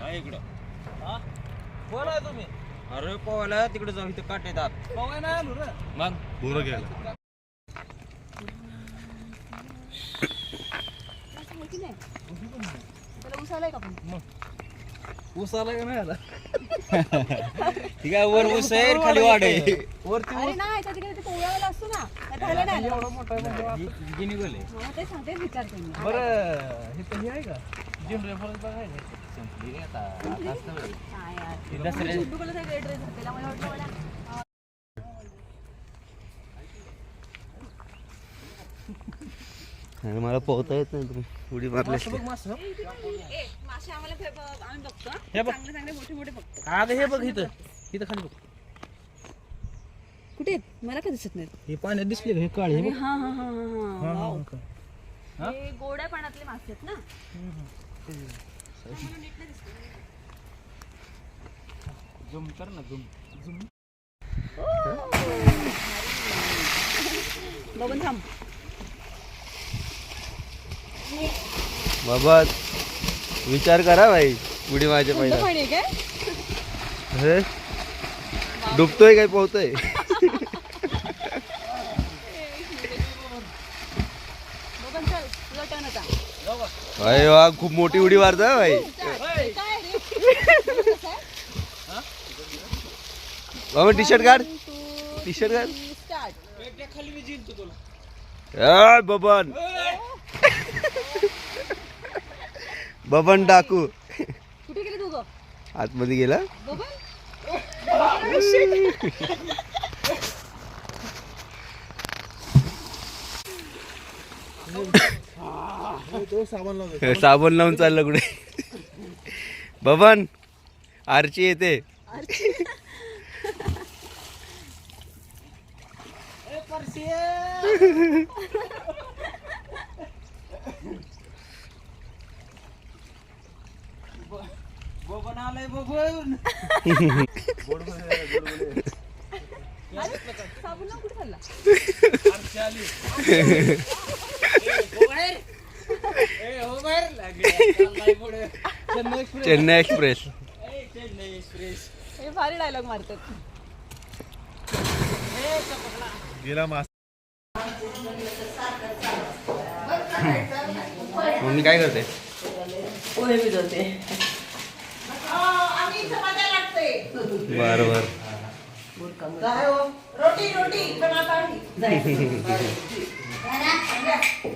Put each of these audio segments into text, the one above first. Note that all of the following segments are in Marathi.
काय इकडं? हा? कोण आहे तुम्ही? अरे पोहायला तिकडे जाऊ इथं काटे दात. पवाय नाही आलो रे मग? बोरं घ्यायला. उसालाय का ऊस नाही आला? ठीक आहे वर ऊस आहे खाली वाढ आहे. वरती नाही तिकडे असतो ना. एवढा मोठा म्हणजे ही- निघाली. बरं तर हे आहे का? संपली रे आता. आता असतं बरं. दसऱ्या- मला पोहता येत नाही तुम्ही. उडी मारली मासं बघ मासं. हा. बघ. चांगले चांगले मोठे मोठे बघतो. आता हे बघ इथं. इथं खाली बघ. कुठे आहेत? मला काय दिसत नाही हे पाण्यात दिसले का? हे काळे हे बघ. हा हा हा हा हा, हा हा. हा. हा? हे? गोड्या पाण्यातले मासे आहेत ना. झूम कर ना झूम. बघून थांब. बाबा विचार करा भाई उडी माझ्या पहिला काय? डुबतोय काय पोहतोय बघून चल तुझा टर्न आता अरे वा खूप मोठी उडी मारतोय भाई. बाबा टी शर्ट काढ. टी शर्ट काढ बबन. बबन डाकू. आतमध्ये गेला. तो लावतो साबण लावून चाललं कुठे बबन आरची येते. बबन आलाय बबन. साबण कुठे चेन्नई एक्सप्रेस. चेन्नई एक्सप्रेस ए, चेन्नई एक्सप्रेस हे भारी डायलॉग मारतात. गेला मास. मम्मी काय करते? पोहे भिजवते. बर बर.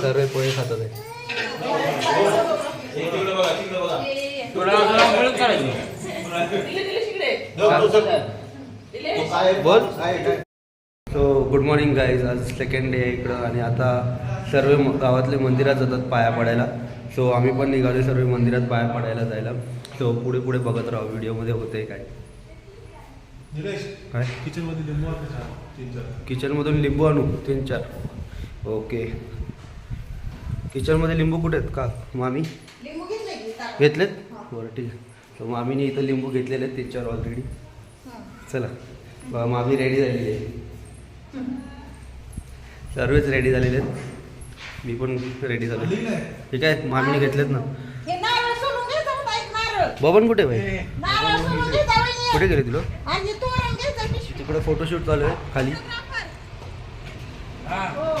सर्व पोहे खातात आहे. बोल सो गुड मॉर्निंग गाईज आज सेकंड डे इकडं आणि आता सर्व गावातले मंदिरात जातात पाया पडायला सो आम्ही पण निघालो सर्व मंदिरात पाया पडायला जायला सो पुढे पुढे बघत राहू व्हिडिओमध्ये होते काय. काय? किचनमध्ये लिंबू? तीन चार. किचनमधून लिंबू आणू तीन चार. ओके. किचनमध्ये लिंबू कुठे आहेत? का? मामी? घेतलेत? बरं ठीक आहे. तर मामीने इथं लिंबू घेतलेले आहेत तीन चार ऑलरेडी चला. बा मामी रेडी झालेली आहे. सर्वच रेडी झालेले आहेत. मी पण रेडी झालो. ठीक आहे मामीने घेतलेत ना हे नारळ सोलून घे जाऊन एक नारळ बबन कुठे भाई. कुठे गेले तुला. तिकडे फोटोशूट चालू आहे खाली. हो.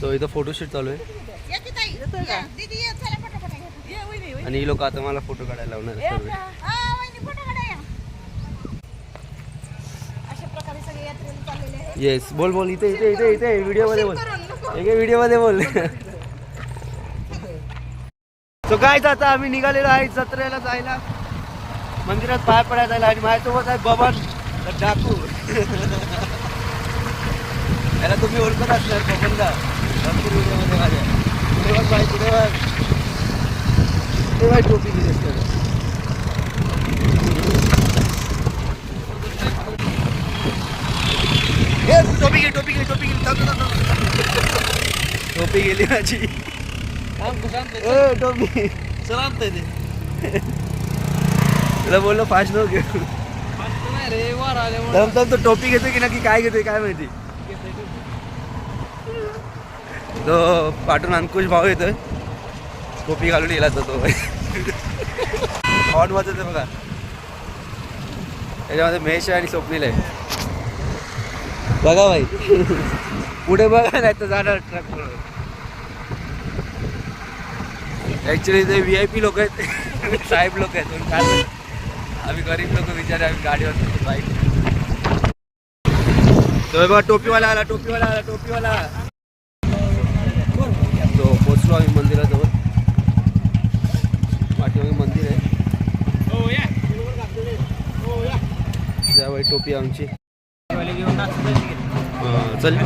सो इथं फोटोशूट चालू आहे. आणि ही लोक आता मला फोटो काढायला लावणार आहेत सर्व. हा, वहिनी, फोटो काढा या. अशा प्रकारे सगळे यात्रेला चाललेले आहेत. येस बोल बोल इथे इथे इथे इथे व्हिडिओमध्ये बोल. व्हिडिओमध्ये बोल. सो काय आता आम्ही निघालेलो आहे जत्रेला जायला. मंदिरात पाय पडायला जायला आणि माझ्यासोबत आहे बबन डाकू याला तुम्ही ओळखत असणार बबनला. भरपूर व्हिडिओ माझ्या. पुढे बघ बाई पुढे बघ. पुढे बाई टोपी दिली असते. टोपी गेली टोपी गेली टोपी गेली टोपी गेली माझी. टोपी चला ते तुला बोललो फास्ट नको घेऊ. रे वारा आल्यामुळे. दम दम तो टोपी घेतोय की नक्की काय घेतोय काय माहिती? तो पाठून अंकुश भाऊ येतोय. टोपी घालून येला तो तो. हॉर्न वाजत आहे बघा. त्याच्यामध्ये महेश आहे आणि स्वप्नील आहे. बघा भाई पुढे बघा नाही तर जाणार ट्रक ॲक्च्युली ते व्ही आय पी लोक आहेत. साहेब लोक आहेत. काय? आम्ही गरीब लोक विचार आम्ही गाडीवर बाईक. तो बघा टोपीवाला आला टोपीवाला आला टोपीवाला. तो पोचलो आम्ही मंदिराजवळ. पाठीमागे मंदिर आहे. त्यावेळी टोपी आमची. चल.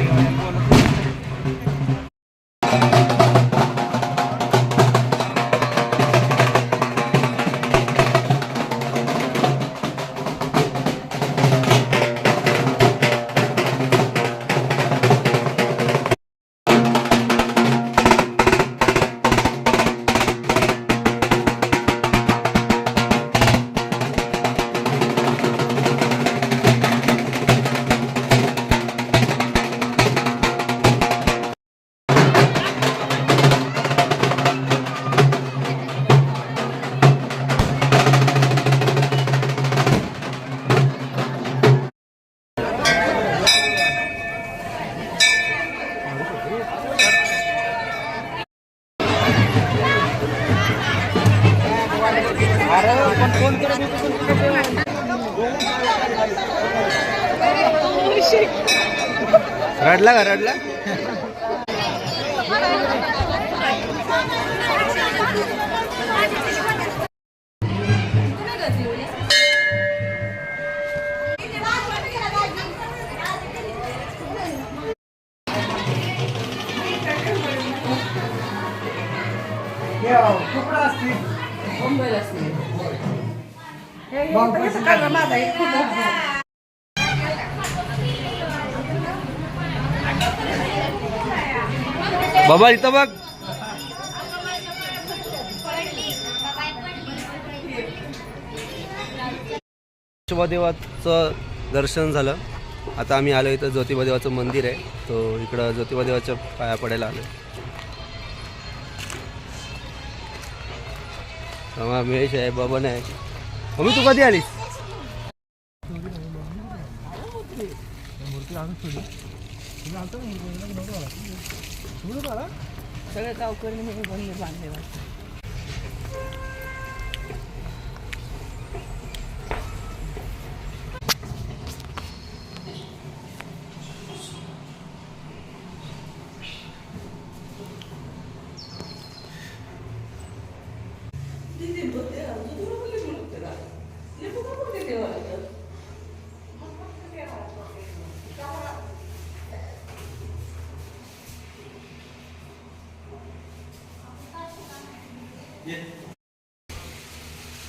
रडला का रडला? बाबा इथं बघ. ज्योतिबादेवाचं दर्शन झालं. आता आम्ही आलो इथं ज्योतिबादेवाचं मंदिर आहे. तो इकडं ज्योतिबादेवाच्या पाया पडायला आलो महेश आहे बबन आहे. मम्मी तू कधी आलीस? सगळं गावकरी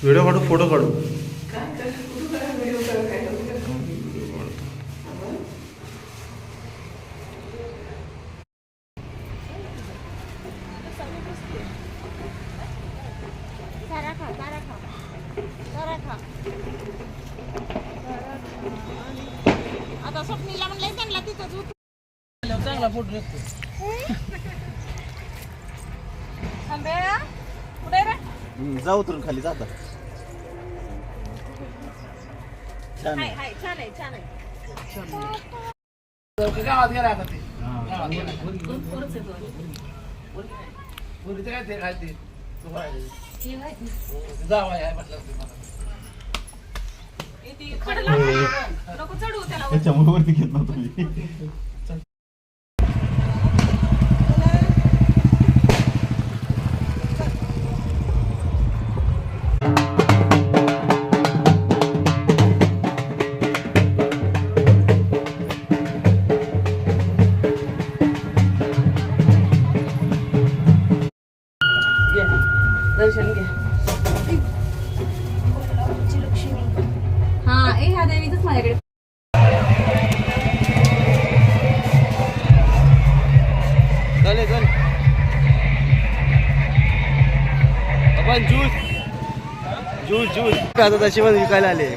व्हिडिओ काढू फोटो काढू. आता स्वप्नीला त्यांना तिथंच उतर चांगला फोटो निघतो थांबे कुठे रे जा उतरून खाली जाता छान हाय हाय छान आहे छान आहे. गावात गेला आता ते? गावात गेला. पोरीचं काय ते काय ते? तू. काय ते? जावं आहे म्हटलं ते मला. नको चढू त्याला त्याच्यामुळे वरती घेत नव्हतो दर्शन पण ज्यूस ज्यूस ज्यूस आता तशी पण विकायला आले.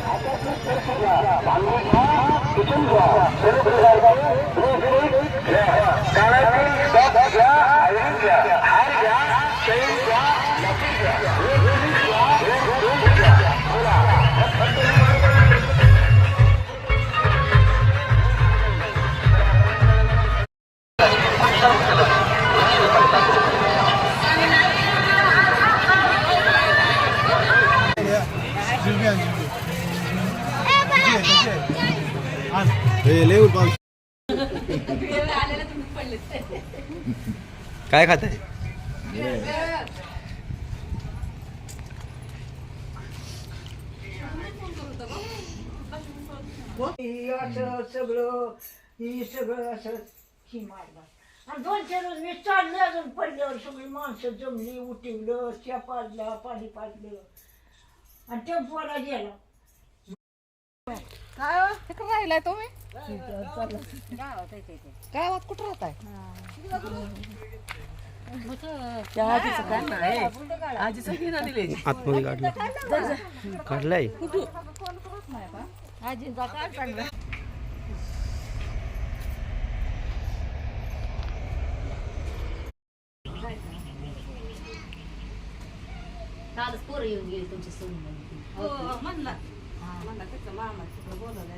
काय खात? आहे ही असं सगळं ही सगळं असं ही मारलं आणि दोन चार रोज मी चालले अजून पडल्यावर सगळी माणसं जमली उठवलं च्या पाजला पाणी पाजलं आणि टेम्पोला गेला काय हो? इकडं राहिलाय तुम्ही? गावात कुठं राहताय? आतमध्ये काढलं. काढलाय. आजींचा काय चांगला कालच पोरं येऊन गेली तुमची सून म्हणली.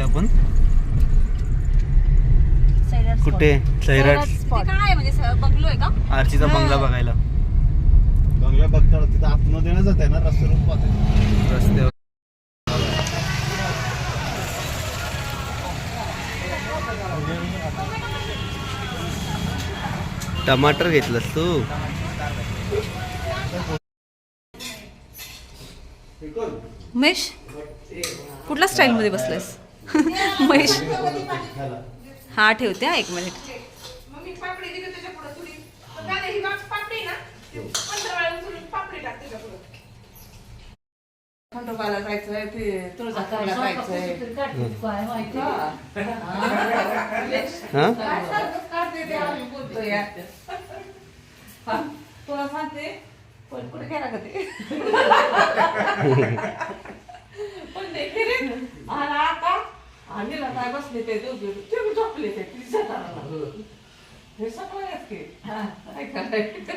आपण. कुठे? सैराट काय म्हणजे बंगलो आहे का? आरचीचा बंगला बघायला. बंगला बघता तिथं आतमध्ये ना जात आहे ना रस्त्यावरून पाहते रस्त्यावर टमाटर घेतलंस तू. महेश कुठल्या स्टाईल मध्ये बसलायस महेश. हा ठेवते हा एक मिनिट खंडोबाला जायचंय ते तुळजापूरला जायचंय. हा. हा, तुला सांगते पण कुठे गेला का ते? पण आता आणि काय बसले ते ते बी झोपले ते तिच्या दाराला. हे. सगळं की. हा, काय करायचं?